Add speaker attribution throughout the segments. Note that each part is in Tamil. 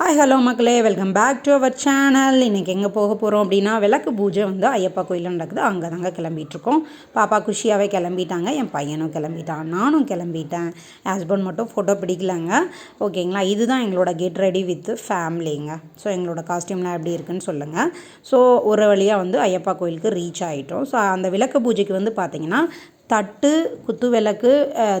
Speaker 1: ஹாய் ஹலோ மக்களே. Welcome back to our channel இன்றைக்கி எங்கே போக போகிறோம் அப்படின்னா விளக்கு பூஜை வந்து ஐயப்பா கோயிலில் நடக்குது. அங்கே தாங்க கிளம்பிகிட்ருக்கோம் பாப்பா குஷியாகவே கிளம்பிட்டாங்க. என் பையனும் கிளம்பிட்டான். நானும் கிளம்பிட்டேன். ஹஸ்பண்ட் மட்டும் ஃபோட்டோ பிடிக்கலங்க. ஓகேங்களா இதுதான் எங்களோட கெட் ரெடி வித் ஃபேமிலிங்க ஸோ எங்களோட காஸ்டியூம்லாம் எப்படி இருக்குன்னு சொல்லுங்கள் ஸோ ஒரு வழியாக வந்து ஐயப்பா கோயிலுக்கு ரீச் ஆகிட்டோம் ஸோ அந்த விளக்கு பூஜைக்கு வந்து பார்த்திங்கன்னா தட்டு குத்து விளக்கு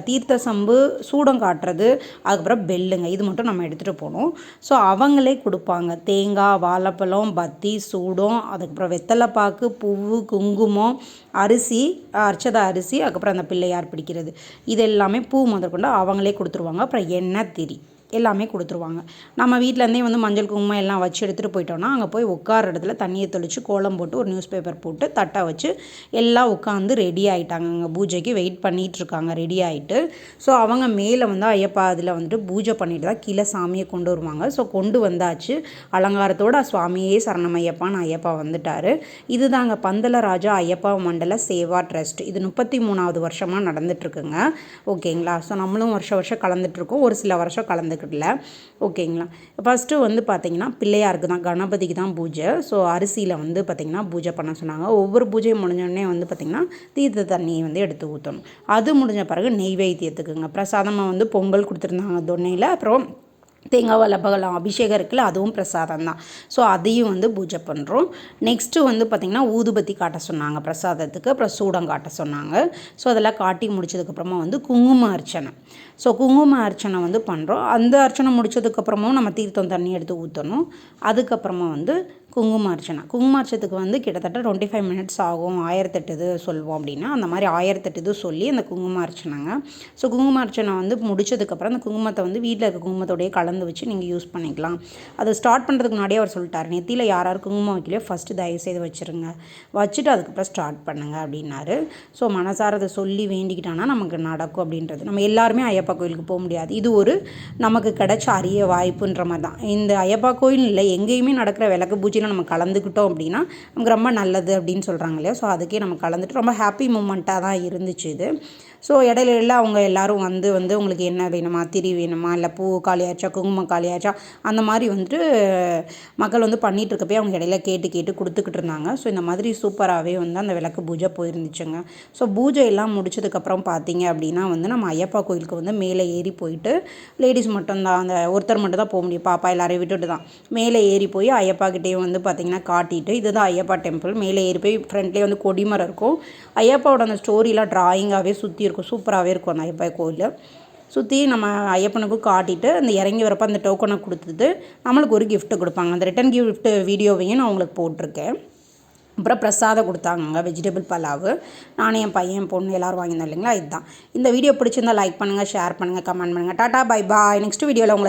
Speaker 1: தீர்த்த சம்பு சூடம் காட்டுறது அதுக்கப்புறம் பெல்லுங்க. இது மட்டும் நம்ம எடுத்துகிட்டு போகணும். ஸோ அவங்களே கொடுப்பாங்க. தேங்காய் வாழைப்பழம் பத்தி சூடம் அதுக்கப்புறம் வெத்தலைப்பாக்கு பூவு குங்குமம் அரிசி அர்ச்சத அரிசி அதுக்கப்புறம் அந்த பிள்ளையார் பிடிக்கிறது. இது எல்லாமே பூ முதற்கொண்டு அவங்களே கொடுத்துருவாங்க. அப்புறம் எண்ணெய் திரி. எல்லாமே கொடுத்துருவாங்க. நம்ம வீட்டிலேருந்தே வந்து மஞ்சள் குங்குமம் எல்லாம் வச்சு எடுத்துகிட்டு போயிட்டோம்னா அங்கே போய் உட்கார இடத்துல தண்ணியை தெளித்து கோலம் போட்டு ஒரு நியூஸ் பேப்பர் போட்டு தட்டை வச்சு எல்லாம் உட்காந்து ரெடி ஆகிட்டாங்க அங்கே பூஜைக்கு வெயிட் பண்ணிகிட்ருக்காங்க ரெடி ஆகிட்டு ஸோ அவங்க மேலே வந்து ஐயப்பா அதில் வந்துட்டு பூஜை பண்ணிட்டு தான் கீழே சாமியை கொண்டு வருவாங்க. ஸோ கொண்டு வந்தாச்சு. அலங்காரத்தோட சுவாமியே சரணமையப்பான்னு ஐயப்பா வந்துட்டார். இதுதாங்க பந்தல ராஜா ஐயப்பா மண்டல சேவா ட்ரஸ்ட். இது முப்பத்தி மூணாவது வருஷமாக நடந்துட்டுருக்குங்க. ஓகேங்களா? ஸோ நம்மளும் வருஷம் வருஷம் கலந்துட்டுருக்கோம். ஒரு சில வருஷம் கலந்து எடுத்துக்கிடல ஓகேங்களா? ஃபஸ்ட்டு வந்து பார்த்திங்கன்னா பிள்ளையாருக்கு தான் கணபதிக்கு தான் பூஜை. ஸோ அரிசியில் வந்து பார்த்திங்கன்னா பூஜை பண்ண சொன்னாங்க. ஒவ்வொரு பூஜையும் முடிஞ்சோடனே வந்து பார்த்திங்கன்னா தீர்த்த தண்ணியை வந்து எடுத்து ஊற்றணும் அது முடிஞ்ச பிறகு நெய்வேத்தியத்துக்குங்க. பிரசாதமாக வந்து பொங்கல் கொடுத்துருந்தாங்க தொன்னையில் அப்புறம் தேங்காய் வல்லப்பகலாம் அபிஷேகம் இருக்குல்ல அதுவும் பிரசாதம் தான் ஸோ அதையும் வந்து பூஜை பண்ணுறோம் நெக்ஸ்ட்டு வந்து பார்த்திங்கன்னா ஊதுபத்தி காட்ட சொன்னாங்க பிரசாதத்துக்கு. அப்புறம் சூடம் காட்ட சொன்னாங்க. ஸோ அதெல்லாம் காட்டி முடிச்சதுக்கப்புறமா வந்து குங்கும அர்ச்சனை. ஸோ குங்கும அர்ச்சனை வந்து பண்ணுறோம் அந்த அர்ச்சனை முடிச்சதுக்கப்புறமும் நம்ம தீர்த்தம் தண்ணி எடுத்து ஊற்றணும் அதுக்கப்புறமா வந்து குங்கும அர்ச்சனை. குங்கும அர்ச்சத்துக்கு வந்து கிட்டத்தட்ட டுவெண்ட்டி ஃபைவ் மினிட்ஸ் ஆகும். ஆயிரத்தெட்டு இது சொல்லுவோம் அப்படின்னா அந்த மாதிரி ஆயிரத்தெட்டு இது சொல்லி அந்த குங்கும அர்ச்சனைங்க. ஸோ குங்கும அர்ச்சனை வந்து முடிச்சதுக்கப்புறம் அந்த குங்குமத்தை வந்து வீட்டில் இருக்க குங்குமத்தோடைய கலந்து கலந்து வச்சு நீங்கள் யூஸ் பண்ணிக்கலாம். அதை ஸ்டார்ட் பண்ணுறதுக்கு முன்னாடியே அவர் சொல்லிட்டார் நெத்தியில் யார் யார் குங்குமம் வைக்கலையோ ஃபஸ்ட்டு தயவுசெய்து வச்சுருங்க. வச்சுட்டு அதுக்கப்புறம் ஸ்டார்ட் பண்ணுங்கள் அப்படின்னாரு. ஸோ மனசாரதை சொல்லி வேண்டிக்கிட்டானா நமக்கு நடக்கும் அப்படின்றது. நம்ம எல்லாருமே ஐயப்பா கோயிலுக்கு போக முடியாது. இது ஒரு நமக்கு கிடைச்ச அரிய வாய்ப்புன்ற மாதிரி தான். இந்த ஐயப்பா கோயில் இல்லை எங்கேயுமே நடக்கிற விளக்கு பூஜையில் நம்ம கலந்துக்கிட்டோம் அப்படின்னா நமக்கு ரொம்ப நல்லது அப்படின்னு சொல்கிறாங்க இல்லையா? ஸோ அதுக்கே நம்ம கலந்துட்டு ரொம்ப ஹாப்பி மூமெண்ட்டாக தான் இருந்துச்சு இது. ஸோ இடையில எல்லாம் அவங்க எல்லோரும் வந்து வந்து உங்களுக்கு என்ன வேணுமா திரி வேணுமா இல்லை பூ காளியாச்சா குங்குமம் காலியாச்சா? அந்த மாதிரி வந்துட்டு மக்கள் வந்து பண்ணிகிட்ருக்கப்பே அவங்க இடையில கேட்டு கேட்டு கொடுத்துக்கிட்டு இருந்தாங்க ஸோ இந்த மாதிரி சூப்பராகவே வந்து அந்த விளக்கு பூஜை போயிருந்துச்சுங்க. ஸோ பூஜை எல்லாம் முடிச்சதுக்கப்புறம் பார்த்தீங்க அப்படின்னா வந்து நம்ம ஐயப்பா கோயிலுக்கு வந்து மேலே ஏறி போயிட்டு லேடிஸ் மட்டும்தான் அந்த ஒருத்தர் மட்டும் தான் போக முடியும். பாப்பா எல்லாரையும் விட்டுட்டு தான். மேலே ஏறி போய் ஐயப்பா கிட்டேயும் வந்து பார்த்திங்கன்னா காட்டிட்டு இதுதான் ஐயப்பா டெம்பிள் மேலே ஏறி போய் ஃப்ரண்ட்லேயே வந்து கொடிமரம் இருக்கும். ஐயப்பாவோட அந்த ஸ்டோரிலாம் ட்ராயிங்காகவே சுற்றி இருக்கும். சூப்பராகவே இருக்கும் அந்த ஐயப்பா கோயில். சுற்றி நம்ம ஐயப்பனுக்கு காட்டிட்டு அந்த இறங்கி வரப்போ அந்த டோக்கனை கொடுத்துட்டு நம்மளுக்கு ஒரு கிஃப்ட்டு கொடுப்பாங்க. அந்த ரிட்டன் கிஃப்ட் வீடியோவையும் நான் உங்களுக்கு போட்டிருக்கேன். அப்புறம் பிரசாதம் கொடுத்தாங்க வெஜிடபிள் பலாவு நானும் என் பையன் பொண்ணு எல்லோரும் வாங்கியிருந்தோம் இல்லைங்களா? இதுதான். இந்த வீடியோ பிடிச்சிருந்தா லைக் பண்ணுங்கள் ஷேர் பண்ணுங்கள் கமெண்ட் பண்ணுங்கள் டாட்டா பை பாய் நெக்ஸ்ட் வீடியோவில் உங்களை